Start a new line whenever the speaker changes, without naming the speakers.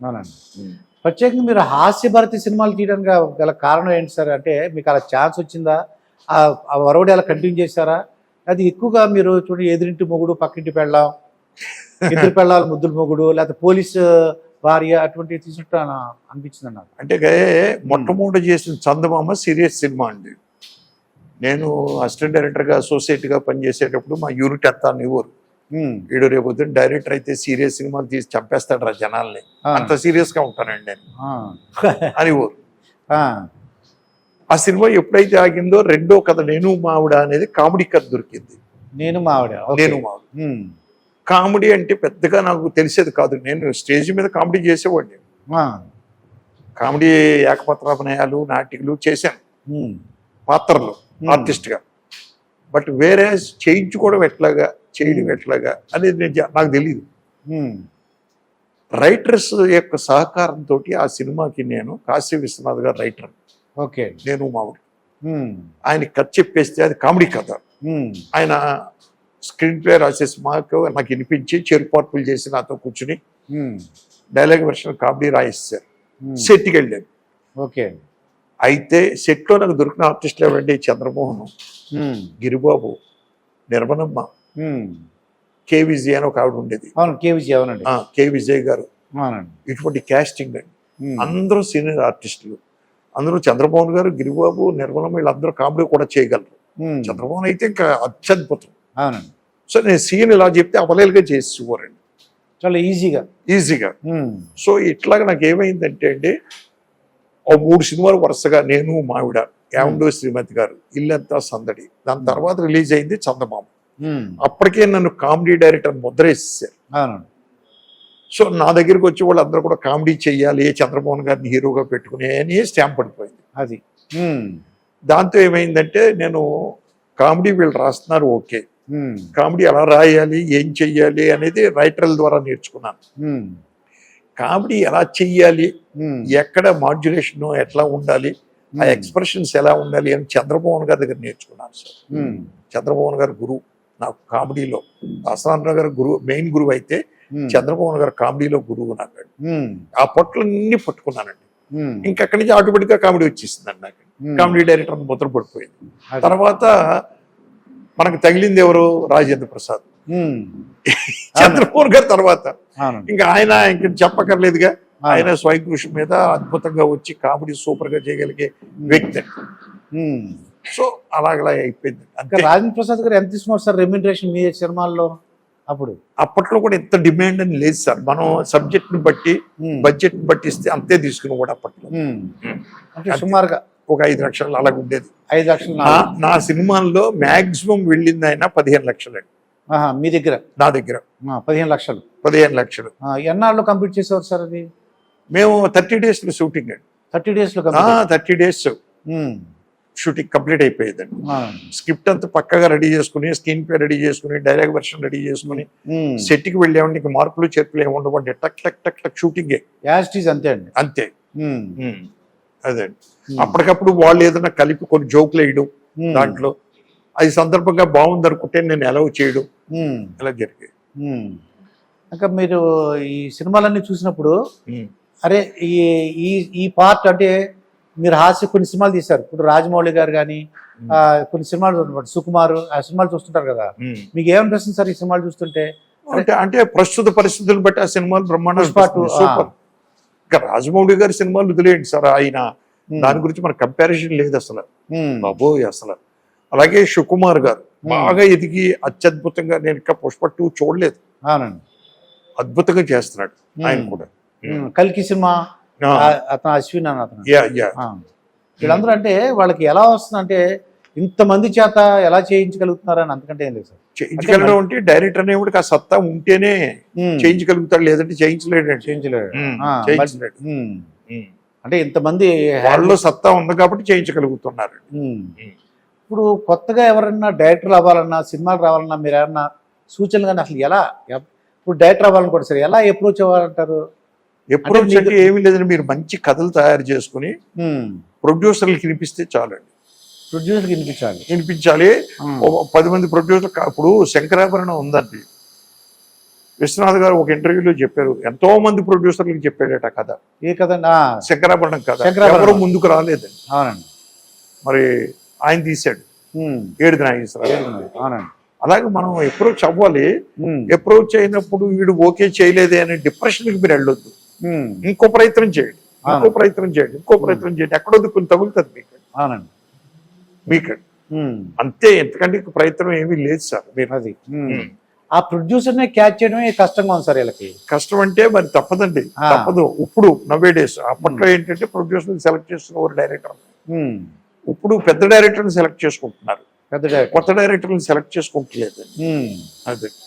అవునండి. ప్రత్యేకంగా మీరు హాస్యభారతి సినిమాలు తీయడానికి గల కారణం ఏంటి సార్? అంటే మీకు అలా ఛాన్స్ వచ్చిందా? ఆ వరవడి అలా కంటిన్యూ చేశారా? అది ఎక్కువగా మీరు చూడండి ఎదురింటి మొగుడు పక్కింటి పెళ్ళాం ఇద్దరు పెళ్ళాలి ముద్దుల మొగుడు లేకపోతే పోలీస్ భార్య అటువంటివి అన- అనిపించింది నాకు.
అంటే మొట్టమొదటి చేసిన చందమామ సీరియస్ సినిమా అండి. నేను అసిస్టెంట్ డైరెక్టర్గా అసోసియేట్గా పనిచేసేటప్పుడు మా యూనిట్ అంతా
ఉమ్,
వీడు రేపు పొద్దున్న డైరెక్టర్ అయితే సీరియస్ సినిమాలు తీసి చంపేస్తాడు రా జనాల్ని అంత సీరియస్గా ఉంటానండి నేను.
ఆ,
అనేవారు
ఆ,
సినిమా ఎప్పుడైతే ఆగిందో రెండో కథ నేను మావిడ అనేది కామెడీ కథ దొరికింది.
నేను మా ఆవిడ ఓకే.
నేను మావిడ. కామెడీ అంటే పెద్దగా నాకు తెలిసేది కాదు. నేను స్టేజ్ మీద కామెడీ చేసేవాడిని. కామెడీ ఏకపత్రాభినయాలు నాటికలు చేశాను. పాత్రలు ఆర్టిస్ట్గా. బట్ వేరే చేయించుకోవడం ఎట్లాగా? చేయడం ఎట్లాగా అనేది నేను నాకు తెలియదు రైటర్స్ యొక్క సహకారంతో ఆ సినిమాకి నేను కాశీ విశ్వనాథ్ గారు రైటర్
ఓకే.
నేను
ఉమ్,
ఆయన కథ చెప్పేస్తే అది కామెడీ కథ. ఆయన స్క్రీన్ ప్లే రాసేసి మాకు నాకు వినిపించి చెరుపార్పులు చేసి నాతో కూర్చుని డైలాగ్ వెర్షన్ కామెడీ రాయిస్తారు. సెట్కి వెళ్ళాను.
ఓకే.
అయితే సెట్లో నాకు దొరికిన ఆర్టిస్టులు ఎవరండి? చంద్రమోహన్. గిరిబాబు నిర్మలమ్మ.
ఉమ్.
కే విజయ్ అని ఒక ఆవిడ ఉండేది.
అవును అవునండి.
ఆ, కే విజయ్ గారు.
అవునండి.
ఇటువంటి క్యాస్టింగ్ అండి. అందరూ సీనియర్ ఆర్టిస్టులు. అందరూ చంద్రమోహన్ గారు గిరిబాబు నిర్మలమ్మ వీళ్ళందరూ కామెడీ కూడా చేయగలరు. చంద్రమోహన్ అయితే ఇంకా అత్యద్భుతం.
అవునండి.
సో నేను సీన్ ఇలా చెప్తే అవలేలుగా చేసేవారండి.
చాలా ఈజీగా.
ఈజీగా. సో ఇట్లాగా నాకు ఏమైందంటే అండి ఓ మూడు సినిమాలు వరుసగా నేను మావిడ యావండో శ్రీమతి గారు ఇల్లంతా సందడి. దాని తర్వాత రిలీజ్ అయింది చందమామ. అప్పటికే నన్ను కామెడీ డైరెక్టర్ ముద్ర వేసేసారు సో నా దగ్గరికి వచ్చి వాళ్ళందరూ కూడా కామెడీ చెయ్యాలి చంద్రమోహన్ గారిని హీరోగా పెట్టుకుని అని స్టాంప్ పడిపోయింది.
అది.
దాంతో ఏమైందంటే నేను కామెడీ వీళ్ళు రాస్తున్నారు ఓకే. కామెడీ ఎలా రాయాలి ఏం చెయ్యాలి అనేది రైటర్ల ద్వారా నేర్చుకున్నాను. కామెడీ ఎలా చెయ్యాలి ఎక్కడ మాడ్యులేషన్ ఎట్లా ఉండాలి ఆ ఎక్స్ప్రెషన్స్ ఎలా ఉండాలి అని చంద్రమోహన్ గారి దగ్గర నేర్చుకున్నాను సార్. చంద్రమోహన్ గారు గురువు. నాకు కామెడీలో. దాసరామరావు గారు గురువు మెయిన్ గురువు అయితే
ఉమ్,
చంద్రమోహన్ గారు కామెడీలో గురువు నాకు
ఉమ్,
ఆ పొట్లన్నీ పట్టుకున్నానండి.
ఉమ్,
ఇంకా అక్కడి నుంచి ఆటోమేటిక్గా కామెడీ వచ్చేసిందండి నాకు. కామెడీ డైరెక్టర్ ముద్ర పడిపోయింది. తర్వాత మనకు తగిలింది ఎవరు? రాజేంద్ర ప్రసాద్. చంద్రమోహన్ గారి తర్వాత. ఇంకా ఆయన ఇంక చెప్పక్కర్లేదుగా. ఆయన. స్వయం కృషి మీద అద్భుతంగా వచ్చి కామెడీ సూపర్గా చేయగలిగే వ్యక్తి. సో అలాగలా అయిపోయింది. అంతే.
రాజేంద్ర ప్రసాద్ గారు ఎంత తీసుకున్నారు సార్ రెమ్యూనరేషన్ మీ సినిమాల్లో అప్పుడు?
అప్పట్లో కూడా ఎంత డిమాండ్ అని లేదు సార్. మనం సబ్జెక్ట్ని బట్టి బడ్జెట్ని బట్టి ఇస్తే అంతే తీసుకుని కూడా అప్పట్లో.
ఉమ్. అంటే సుమారుగా
ఒక ఐదు లక్షలు అలాగ ఉండేది.
ఐదు లక్షలు
నా సినిమాల్లో మాక్సిమం వెళ్ళింది ఆయన పదిహేను లక్షలు. అండి
మీ దగ్గర?
నా దగ్గర.
పదిహేను లక్షలు.
పదిహేను లక్షలు.
ఎన్నాళ్ళు కంప్లీట్ చేసేవారు సార్ అది?
మేము థర్టీ డేస్లో షూటింగ్ అండి
థర్టీ డేస్లో
థర్టీ డేస్ షూటింగ్ కంప్లీట్ అయిపోయేదండి. స్క్రిప్ట్ అంతా పక్కగా రెడీ చేసుకుని స్క్రీన్ పే రెడీ చేసుకుని డైలాగ్ వెర్షన్ రెడీ చేసుకుని
ఉమ్.
సెట్కి వెళ్ళామంటే ఇంక మార్పులు చేర్పులు ఏమి ఉండవండి. టక్ టక్ టక్ టక్ షూటింగే.
అంతే అండి.
అంతే. అదే అప్పటికప్పుడు వాళ్ళు ఏదైనా కలిపి కొన్ని జోకులు వేయడం దాంట్లో. అది సందర్భంగా బాగుంది అనుకుంటే నేను అలౌ చేయడం. ఇలా జరిగాయి.
ఉమ్. ఇంకా మీరు ఈ సినిమాలన్నీ చూసినప్పుడు. అరే ఈ ఈ పార్ట్ అంటే మీరు హాస్య కొన్ని సినిమాలు తీశారు. ఇప్పుడు రాజమౌళి గారు కానీ కొన్ని సినిమాలు చూస్తున్నారు సుకుమార్ ఆ సినిమాలు చూస్తుంటారు కదా. మీకు ఏమనిపిస్తుంది సార్ ఈ సినిమాలు చూస్తుంటే?
అంటే అంటే ప్రస్తుత పరిస్థితులను బట్టి ఆ సినిమాలు బ్రహ్మాండం. సూపర్. ఇంకా రాజమౌళి గారి సినిమాలు వదిలేయండి సార్. ఆయన దాని గురించి మన కంపారిజన్ లేదు అసలు. బాబోయ్ అసలు. అలాగే సుకుమార్ గారు. బాగా ఎదిగి అత్యద్భుతంగా నేను ఇంకా పుష్ప టూ చూడలేదు. అద్భుతంగా చేస్తున్నాడు. ఆయన కూడా.
కల్కి సినిమా అతను అశ్విన్ అని అతను. వీళ్ళందరూ అంటే వాళ్ళకి ఎలా వస్తుందంటే ఇంతమంది చేత ఎలా చేయించగలుగుతున్నారని అంతకంటే ఏం లేదు సార్.
చేయించగలడం అంటే డైరెక్టర్ అనేవాడికి ఆ సత్తా ఉంటేనే చేయించగలుగుతాడు లేదంటే
చేయించలేడు.
చేయించలేడు.
ఉమ్. అంటే ఇంతమంది
వాళ్ళలో సత్తా ఉంది కాబట్టి చేయించగలుగుతున్నారు.
ఇప్పుడు కొత్తగా ఎవరన్నా డైరెక్టర్ అవ్వాలన్నా సినిమాలు రావాలన్నా మీరు ఏమన్నా సూచనలు కానీ అసలు ఎలా ఇప్పుడు డైరెక్టర్ అవ్వాలనుకోండి సార్ ఎలా అప్రోచ్ అవ్వాలంటారు?
ఎప్పుడు
అంటే
ఏమీ లేదండి. మీరు మంచి కథలు తయారు చేసుకుని ప్రొడ్యూసర్లకు వినిపిస్తే చాలండి.
ప్రొడ్యూసర్కి వినిపించాలి.
వినిపించాలి. పది మంది ప్రొడ్యూసర్ ఇప్పుడు శంకరాభరణం ఉందండి. విశ్వనాథ్ గారు ఒక ఇంటర్వ్యూలో చెప్పారు. ఎంతో మంది ప్రొడ్యూసర్లకు చెప్పాడట కథ.
ఏ ఆ,
శంకరాభరణం కథ.
శంకరాభరణం.
ఎవరు ముందుకు రాలేదండి.
అవునండి.
మరి ఆయన తీశాడు. ఏడు నాగేశ్వరరావు అలాగే మనం అప్రోచ్ అవ్వాలి. అప్రోచ్ అయినప్పుడు వీడు ఓకే చేయలేదే అనే డిప్రెషన్కి మీరు వెళ్ళొద్దు. ఇంకో ప్రయత్నం చేయండి. ఇంకో. ప్రయత్నం చేయండి. ఇంకో ప్రయత్నం చేయండి. ఎక్కడో కొన్ని తగులుతుంది మీకు
అవునండి.
మీకు అంతే. ఎంతకంటే ప్రయత్నం ఏమీ లేదు సార్. మీరు
అది. ఆ ప్రొడ్యూసర్నే క్యాచ్ చేయడమే కష్టంగా ఉంది సార్ వీళ్ళకి.
కష్టం అంటే మరి తప్పదండి. తప్పదు. ఇప్పుడు నవ్వే డేస్ అప్పట్లో ఏంటంటే ప్రొడ్యూసర్ సెలెక్ట్ చేసుకున్న డైరెక్టర్.
ఉమ్,
ఇప్పుడు పెద్ద డైరెక్టర్ని సెలెక్ట్ చేసుకుంటున్నారు.
పెద్ద డైరెక్టర్.
కొత్త డైరెక్టర్ని సెలెక్ట్ చేసుకుంటలేదు. అది.